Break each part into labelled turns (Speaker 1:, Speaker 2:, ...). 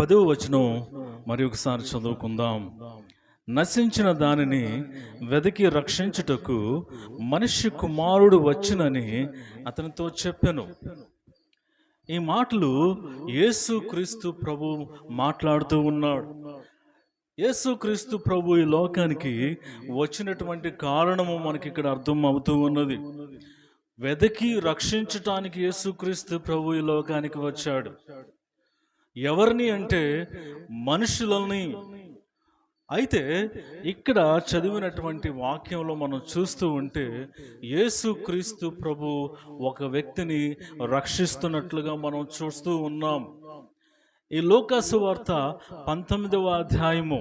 Speaker 1: పదవ వచనం మరి ఒకసారి చదువుకుందాం. నశించిన దానిని వెదకి రక్షించుటకు మనిషి కుమారుడు వచ్చునని అతనితో చెప్పాను. ఈ మాటలు యేసు క్రీస్తు ప్రభు మాట్లాడుతూ ఉన్నాడు. యేసుక్రీస్తు ప్రభు ఈ లోకానికి వచ్చినటువంటి కారణము మనకి ఇక్కడ అర్థం అవుతూ ఉన్నది. వెదకి రక్షించటానికి యేసుక్రీస్తు ప్రభు ఈ లోకానికి వచ్చాడు. ఎవరిని అంటే మనుషులని. అయితే ఇక్కడ చదివినటువంటి వాక్యంలో మనం చూస్తూ ఉంటే యేసుక్రీస్తు ప్రభు ఒక వ్యక్తిని రక్షిస్తున్నట్లుగా మనం చూస్తూ ఉన్నాం. ఈ లోకాసు వార్త పంతొమ్మిదవ అధ్యాయము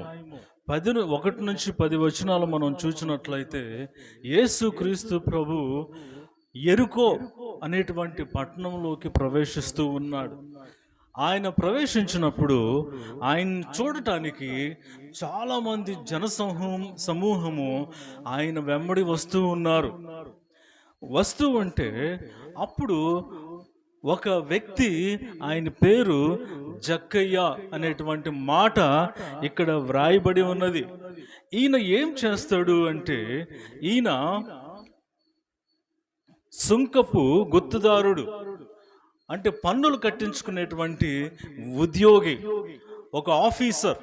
Speaker 1: పది ఒకటి నుంచి పది వచనాలు మనం చూసినట్లయితే యేసుక్రీస్తు ప్రభు ఎరుకో అనేటువంటి పట్టణంలోకి ప్రవేశిస్తూ ఉన్నాడు. ఆయన ప్రవేశించినప్పుడు ఆయన చూడటానికి చాలామంది జనసమూహం సమూహము ఆయన వెంబడి వస్తూ ఉన్నారు. వస్తూ ఉంటే అప్పుడు ఒక వ్యక్తి ఆయన పేరు జక్కయ్య అనేటువంటి మాట ఇక్కడ వ్రాయబడి ఉన్నది. ఈయన ఏం చేస్తాడు అంటే ఈయన సుంకపు గుర్తుదారుడు అంటే పన్నులు కట్టించుకునేటువంటి ఉద్యోగి ఒక ఆఫీసర్.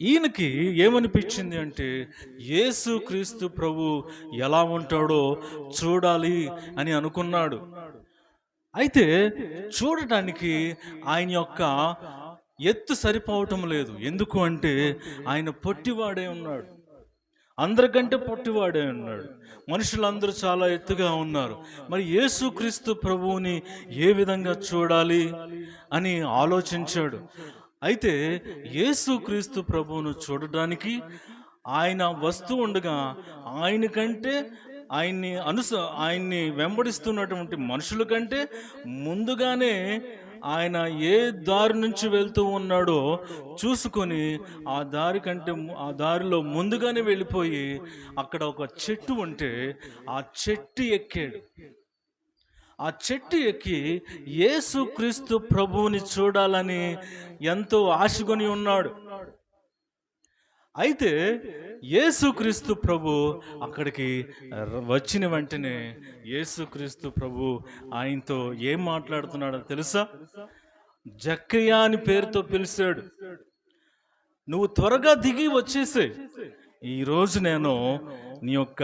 Speaker 1: ఈయనకి ఏమనిపించింది అంటే యేసు క్రీస్తు ప్రభు ఎలా ఉంటాడో చూడాలి అని అనుకున్నాడు. అయితే చూడటానికి ఆయన యొక్క ఎత్తు సరిపోవటం లేదు. ఎందుకు అంటే ఆయన పొట్టివాడే ఉన్నాడు. అందరికంటే పొట్టివాడే ఉన్నాడు. మనుషులందరూ చాలా ఎత్తుగా ఉన్నారు. మరి యేసుక్రీస్తు ప్రభువుని ఏ విధంగా చూడాలి అని ఆలోచించాడు. అయితే యేసుక్రీస్తు ప్రభువును చూడడానికి ఆయన వస్తూ ఉండగా ఆయన కంటే ఆయన్ని అనుస ఆయన్ని వెంబడిస్తున్నటువంటి మనుషుల కంటే ముందుగానే ఆయన ఏ దారి నుంచి వెళ్తూ ఉన్నాడో చూసుకొని ఆ దారి కంటే ఆ దారిలో ముందుగానే వెళ్ళిపోయి అక్కడ ఒక చెట్టు ఉంటే ఆ చెట్టు ఎక్కాడు. ఆ చెట్టు ఎక్కి యేసుక్రీస్తు ప్రభువుని చూడాలని ఎంతో ఆశకొని ఉన్నాడు. అయితే యేసుక్రీస్తు ప్రభు అక్కడికి వచ్చిన వెంటనే యేసుక్రీస్తు ప్రభు ఆయనతో ఏం మాట్లాడుతున్నాడో తెలుసా? జక్కయ్యా అని పేరుతో పిలిచాడు. నువ్వు త్వరగా దిగి వచ్చేసే ఈరోజు నేను నీ యొక్క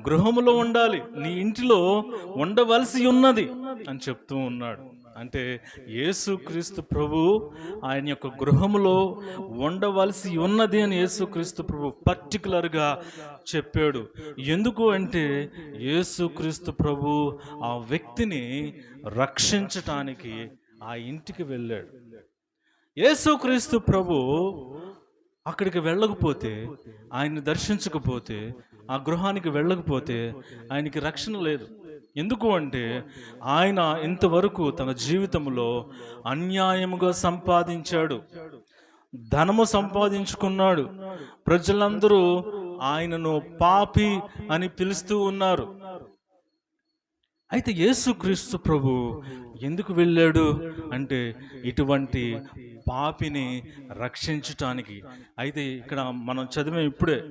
Speaker 1: గృహములో ఉండాలి నీ ఇంటిలో ఉండవలసి ఉన్నది అని చెప్తూ ఉన్నాడు. అంటే యేసుక్రీస్తు ప్రభు ఆయన యొక్క గృహములో ఉండవలసి ఉన్నది అని యేసుక్రీస్తు ప్రభు పర్టికులర్గా చెప్పాడు. ఎందుకు అంటే యేసుక్రీస్తు ప్రభు ఆ వ్యక్తిని రక్షించటానికి ఆ ఇంటికి వెళ్ళాడు. యేసుక్రీస్తు ప్రభు అక్కడికి వెళ్ళకపోతే ఆయన్ని దర్శించకపోతే ఆ గృహానికి వెళ్ళకపోతే ఆయనకి రక్షణ లేదు. ఎందుకు అంటే ఆయన ఇంతవరకు తన జీవితంలో అన్యాయముగా సంపాదించాడు. ధనము సంపాదించుకున్నాడు. ప్రజలందరూ ఆయనను పాపి అని పిలుస్తూ ఉన్నారు. అయితే యేసుక్రీస్తు ప్రభు ఎందుకు వెళ్ళాడు? అంటే ఇటువంటి పాపిని రక్షించటానికి. అయితే ఇక్కడ మనం చదివే ఇప్పుడే.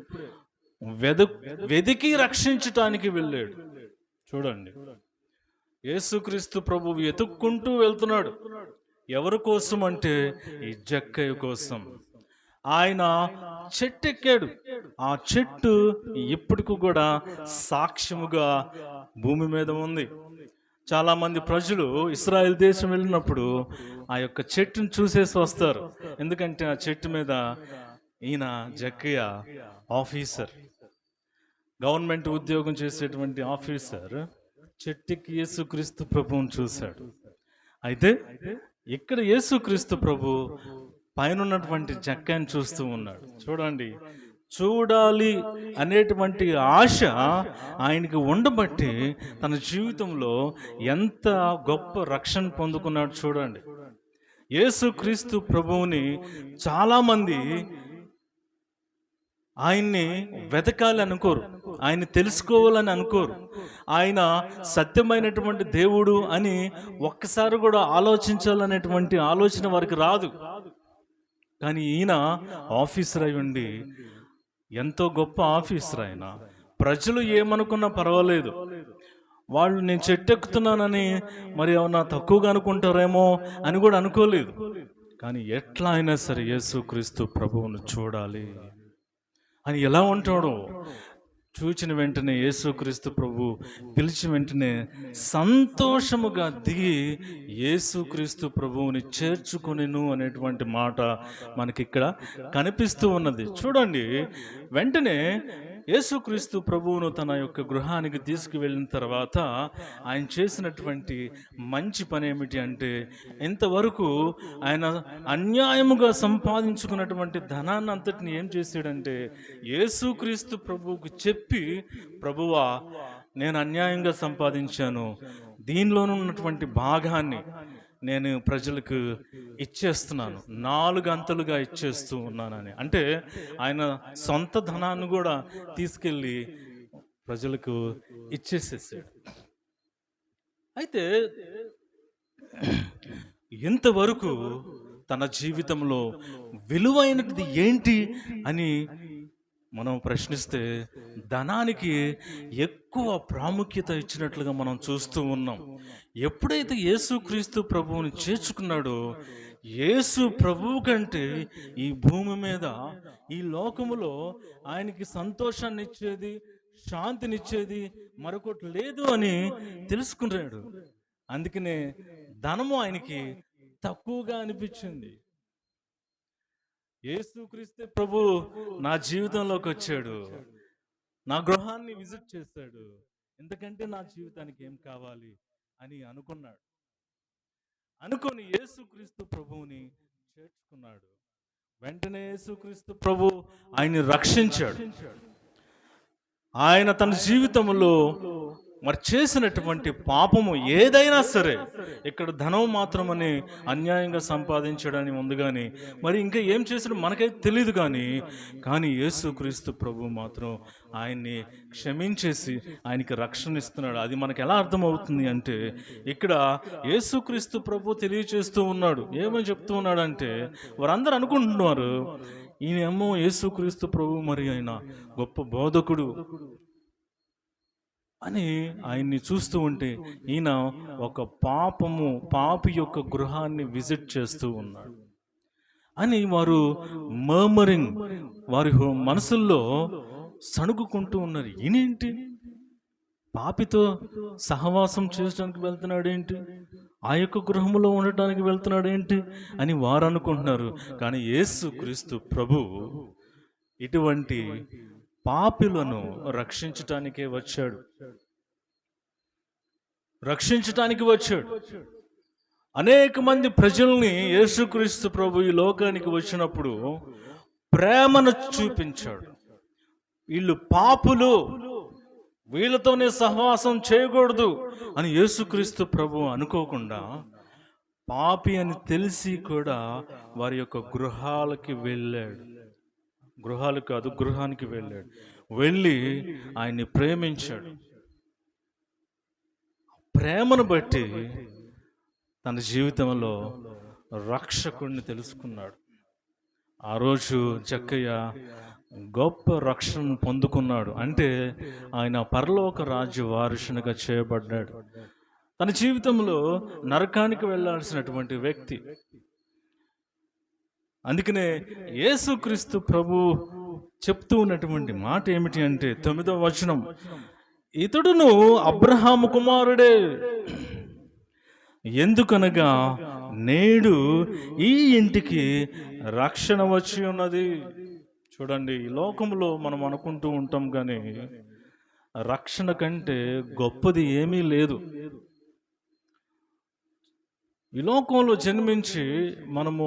Speaker 1: వెదు వెదికి రక్షించటానికి వెళ్ళాడు. చూడండి. యేసుక్రీస్తు ప్రభు వెతుక్కుంటూ వెళ్తున్నాడు. ఎవరి కోసం అంటే ఈ జక్కయ్య కోసం. ఆయన చెట్టు ఎక్కాడు ఆ చెట్టు ఇప్పటికి కూడా సాక్ష్యముగా భూమి మీద ఉంది. చాలా మంది ప్రజలు ఇస్రాయల్ దేశం వెళ్ళినప్పుడు ఆ యొక్క చెట్టును చూసేసి వస్తారు. ఎందుకంటే ఆ చెట్టు మీద ఈయన జక్కయ్య ఆఫీసర్. గవర్నమెంట్ ఉద్యోగం చేసేటువంటి ఆఫీసర్ చెట్టుకి యేసుక్రీస్తు ప్రభువుని చూశాడు. అయితే ఇక్కడ యేసుక్రీస్తు ప్రభు పైన ఉన్నటువంటి చెక్కని చూస్తూ ఉన్నాడు. చూడండి చూడాలి అనేటువంటి ఆశ ఆయనకి ఉండబట్టి తన జీవితంలో ఎంత గొప్ప రక్షణ పొందుకున్నాడు చూడండి. యేసుక్రీస్తు ప్రభువుని చాలామంది ఆయన్ని వెతకాలి అనుకోరు ఆయన తెలుసుకోవాలని అనుకోరు. ఆయన సత్యమైనటువంటి దేవుడు అని ఒక్కసారి కూడా ఆలోచించాలనేటువంటి ఆలోచన వారికి రాదు. కానీ ఈయన ఆఫీసర్ అయి ఉండి ఎంతో గొప్ప ఆఫీసర్ ఆయన. ప్రజలు ఏమనుకున్నా పర్వాలేదు. వాళ్ళు నేను చెట్టెక్కుతున్నానని మరి ఏమన్నా తక్కువగా అనుకుంటారేమో అని కూడా అనుకోలేదు. కానీ ఎట్లా అయినా సరే యేసుక్రీస్తు ప్రభువును చూడాలి. అని ఎలా ఉంటాడో చూచిన వెంటనే యేసుక్రీస్తు ప్రభు పిలిచిన వెంటనే సంతోషముగా దిగి యేసుక్రీస్తు ప్రభువుని చేర్చుకొనిను అనేటువంటి మాట మనకి ఇక్కడ కనిపిస్తూ ఉన్నది. చూడండి వెంటనే యేసుక్రీస్తు ప్రభువును తన యొక్క గృహానికి తీసుకువెళ్ళిన తర్వాత ఆయన చేసినటువంటి మంచి పని ఏమిటి అంటే ఇంతవరకు ఆయన అన్యాయముగా సంపాదించుకున్నటువంటి ధనాన్ని అంతటిని ఏం చేశాడంటే యేసుక్రీస్తు ప్రభువుకు చెప్పి ప్రభువా నేను అన్యాయంగా సంపాదించాను. దీనిలోనున్నటువంటి భాగాన్ని నేను ప్రజలకు ఇచ్చేస్తున్నాను. నాలుగు అంతలుగా ఇచ్చేస్తూ ఉన్నానని. అంటే ఆయన సొంత ధనాన్ని కూడా తీసుకెళ్ళి ప్రజలకు ఇచ్చేసేసాడు. అయితే ఇంతవరకు తన జీవితంలో విలువైనది ఏంటి అని మనం ప్రశ్నిస్తే ధనానికి ఎక్కువ ప్రాముఖ్యత ఇచ్చినట్లుగా మనం చూస్తూ ఉన్నాం. ఎప్పుడైతే యేసుక్రీస్తు ప్రభువుని చేర్చుకున్నాడో యేసు ప్రభువు కంటే ఈ భూమి మీద ఈ లోకములో ఆయనకి సంతోషాన్ని ఇచ్చేది శాంతినిచ్చేది మరొకటి లేదు అని తెలుసుకున్నాడు. అందుకనే ధనము ఆయనకి తక్కువగా అనిపించింది. యేసుక్రీస్తే ప్రభు నా జీవితంలోకి వచ్చాడు. నా గృహాన్ని విజిట్ చేశాడు. ఎందుకంటే నా జీవితానికి ఏం కావాలి అని అనుకున్నాడు. అనుకొని యేసుక్రీస్తు ప్రభువుని చేర్చుకున్నాడు. వెంటనే యేసుక్రీస్తు ప్రభు ఆయన్ని రక్షించాడు. ఆయన తన జీవితంలో మరి చేసినటువంటి పాపము ఏదైనా సరే ఇక్కడ ధనం మాత్రమని అన్యాయంగా సంపాదించడానికి ఉంది కానీ మరి ఇంకా ఏం చేసినా మనకైతే తెలియదు కానీ కానీ యేసుక్రీస్తు ప్రభు మాత్రం ఆయన్ని క్షమించేసి ఆయనకి రక్షణ ఇస్తున్నాడు. అది మనకు ఎలా అర్థమవుతుంది అంటే ఇక్కడ యేసుక్రీస్తు ప్రభు తెలియచేస్తూ ఉన్నాడు. ఏమని చెప్తూ ఉన్నాడంటే వారందరూ అనుకుంటున్నారు ఈయనేమో యేసుక్రీస్తు ప్రభు మరి ఆయన గొప్ప బోధకుడు. అని ఆయన్ని చూస్తూ ఉంటే ఈయన ఒక పాపము పాపి యొక్క గృహాన్ని విజిట్ చేస్తూ ఉన్నాడు. అని వారు మర్మరింగ్ వారి మనసుల్లో సణుగుకుంటూ ఉన్నారు. ఈయనేంటి? పాపితో సహవాసం చేయడానికి వెళ్తున్నాడు ఏంటి ఆ యొక్క గృహంలో ఉండటానికి వెళ్తున్నాడు ఏంటి అని వారు అనుకుంటున్నారు. కానీ యేసు క్రీస్తు ప్రభు ఇటువంటి పాపిలను రక్షించటానికే వచ్చాడు. రక్షించటానికి వచ్చాడు. అనేక మంది ప్రజల్ని యేసుక్రీస్తు ప్రభు ఈ లోకానికి వచ్చినప్పుడు ప్రేమను చూపించాడు. వీళ్ళు పాపులు వీళ్ళతోనే సహవాసం చేయకూడదు అని యేసుక్రీస్తు ప్రభు అనుకోకుండా పాపి అని తెలిసి కూడా వారి యొక్క గృహాలకి వెళ్ళాడు. గృహాలు కాదు గృహానికి వెళ్ళాడు. వెళ్ళి ఆయన్ని ప్రేమించాడు. ప్రేమను బట్టి తన జీవితంలో రక్షకుడిని తెలుసుకున్నాడు. ఆ రోజు జక్కయ్య గొప్ప రక్షణను పొందుకున్నాడు. అంటే ఆయన పరలోక రాజ్య వారసునిగా చేయబడ్డాడు. తన జీవితంలో నరకానికి వెళ్ళాల్సినటువంటి వ్యక్తి అందుకనే యేసుక్రీస్తు ప్రభు చెప్తూ ఉన్నటువంటి మాట ఏమిటి అంటే తొమ్మిదవ వచనం. ఇతడును అబ్రహాము కుమారుడే. ఎందుకనగా నేడు ఈ ఇంటికి రక్షణ వచ్చి ఉన్నది. చూడండి ఈ లోకంలో మనం అనుకుంటూ ఉంటాం కానీ రక్షణ కంటే గొప్పది ఏమీ లేదు. ఈ లోకంలో జన్మించి మనము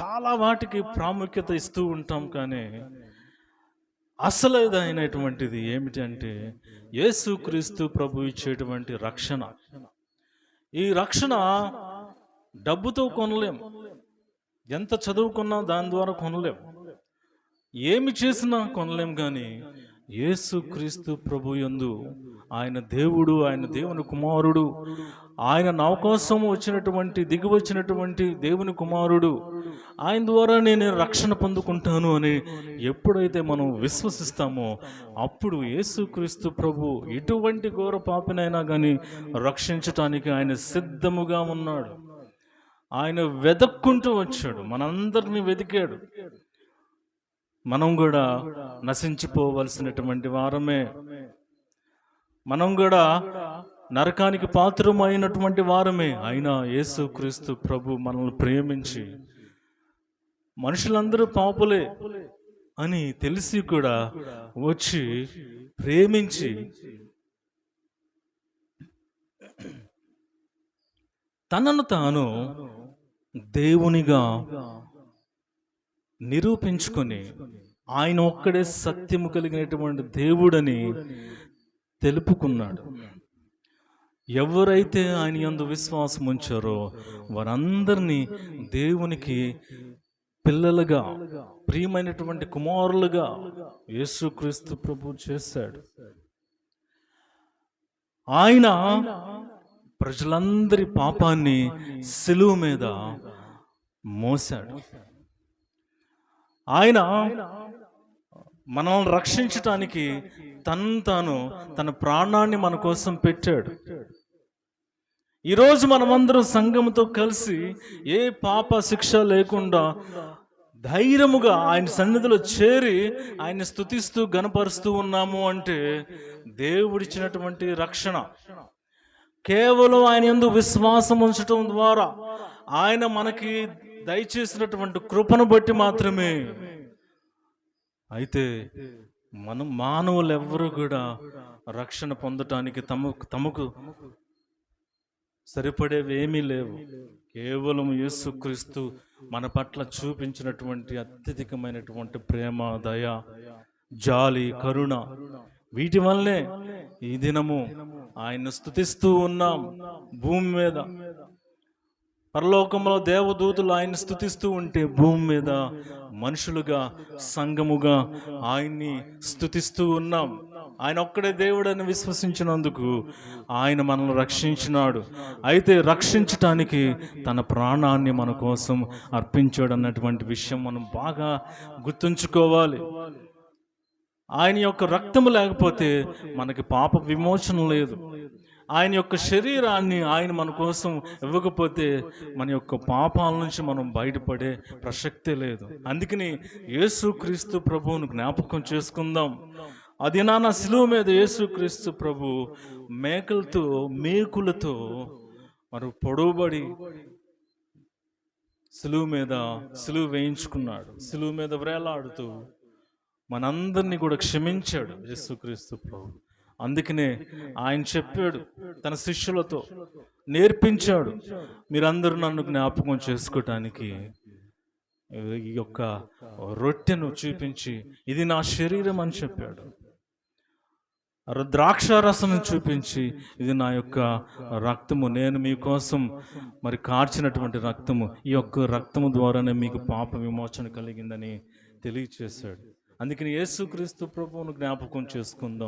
Speaker 1: చాలా వాటికి ప్రాముఖ్యత ఇస్తూ ఉంటాం కానీ అసలైనటువంటిది ఏమిటంటే యేసుక్రీస్తు ప్రభు ఇచ్చేటువంటి రక్షణ. ఈ రక్షణ డబ్బుతో కొనలేం. ఎంత చదువుకున్నా దాని ద్వారా కొనలేం. ఏమి చేసినా కొనలేం కానీ యేసుక్రీస్తు ప్రభు యందు ఆయన దేవుడు ఆయన దేవుని కుమారుడు ఆయన నా కోసం వచ్చినటువంటి దిగి వచ్చినటువంటి దేవుని కుమారుడు. ఆయన ద్వారా నేను రక్షణ పొందుకుంటాను అని ఎప్పుడైతే మనం విశ్వసిస్తామో అప్పుడు యేసుక్రీస్తు ప్రభు ఎటువంటి ఘోర పాపినైనా కానీ రక్షించటానికి ఆయన సిద్ధముగా ఉన్నాడు. ఆయన వెదక్కుంటూ వచ్చాడు. మనందరినీ వెతికాడు మనం కూడా నశించిపోవలసినటువంటి వారమే. మనం కూడా నరకానికి పాత్రమైనటువంటి వారమే. అయినా యేసుక్రీస్తు ప్రభు మనల్ని ప్రేమించి మనుషులందరూ పాపులే అని తెలిసి కూడా వచ్చి ప్రేమించి తనను తాను దేవునిగా నిరూపించుకొని ఆయన ఒక్కడే సత్యము కలిగినటువంటి దేవుడని తెలుపుకున్నాడు. ఎవరైతే ఆయన యందు విశ్వాసం ఉంచారో వారందరినీ దేవునికి పిల్లలుగా ప్రియమైనటువంటి కుమారులుగా యేసుక్రీస్తు ప్రభు చేశాడు. ఆయన ప్రజలందరి పాపాన్ని సెలువు మీద మోసాడు ఆయన మనల్ని రక్షించటానికి తను తాను తన ప్రాణాన్ని మన కోసం పెట్టాడు. ఈరోజు మనమందరం సంఘముతో కలిసి ఏ పాప శిక్ష లేకుండా ధైర్యముగా ఆయన సన్నిధిలో చేరి ఆయన స్తుతిస్తూ గనపరుస్తూ ఉన్నాము అంటే దేవుడిచ్చినటువంటి రక్షణ. కేవలం ఆయన ఎందు విశ్వాసం ఉంచటం ద్వారా ఆయన మనకి దయచేసినటువంటి కృపను బట్టి మాత్రమే. అయితే మనం మానవులు ఎవ్వరూ కూడా రక్షణ పొందటానికి తమకు తమకు సరిపడేవి ఏమీ లేవు. కేవలం యేసుక్రీస్తు మన పట్ల చూపించినటువంటి అత్యధికమైనటువంటి ప్రేమ దయ జాలి కరుణ వీటి వల్లే ఈ దినము ఆయన్ను స్థుతిస్తూ ఉన్నాం భూమి మీద. పరలోకంలో దేవదూతులు ఆయన స్థుతిస్తూ ఉంటే భూమి మీద మనుషులుగా సంఘముగా ఆయన్ని స్థుతిస్తూ ఉన్నాం. ఆయన ఒక్కడే దేవుడని విశ్వసించినందుకు ఆయన మనల్ని రక్షించినాడు. అయితే రక్షించటానికి తన ప్రాణాన్ని మన కోసం అర్పించాడు అన్నటువంటి విషయం మనం బాగా గుర్తుంచుకోవాలి. ఆయన యొక్క రక్తము లేకపోతే మనకి పాప విమోచన లేదు. ఆయన యొక్క శరీరాన్ని ఆయన మన కోసం ఇవ్వకపోతే మన యొక్క పాపాల నుంచి మనం బయటపడే ప్రసక్తే లేదు. అందుకని యేసుక్రీస్తు ప్రభువును జ్ఞాపకం చేసుకుందాం. అది దినాన శిలువ మీద యేసుక్రీస్తు ప్రభు మేకలతో మేకులతో మరి పొడవబడి సిలువు మీద సిలువు వేయించుకున్నాడు. సిలువు మీద వ్రేలాడుతూ మనందరినీ కూడా క్షమించాడు యేసుక్రీస్తు ప్రభు. అందుకనే ఆయన చెప్పాడు తన శిష్యులతో నేర్పించాడు. మీరందరూ నన్ను జ్ఞాపకం చేసుకోవటానికి ఈ యొక్క రొట్టెను చూపించి ఇది నా శరీరం అని చెప్పాడు. ర- ద్రాక్ష రసం చూపించి ఇది నా యొక్క రక్తము. నేను మీకోసం మరి కార్చినటువంటి రక్తము. ఈ యొక్క రక్తము ద్వారానే మీకు పాప విమోచన కలిగిందని తెలియచేశాడు. అందుకని యేసుక్రీస్తు ప్రభువును జ్ఞాపకం చేసుకుందాం.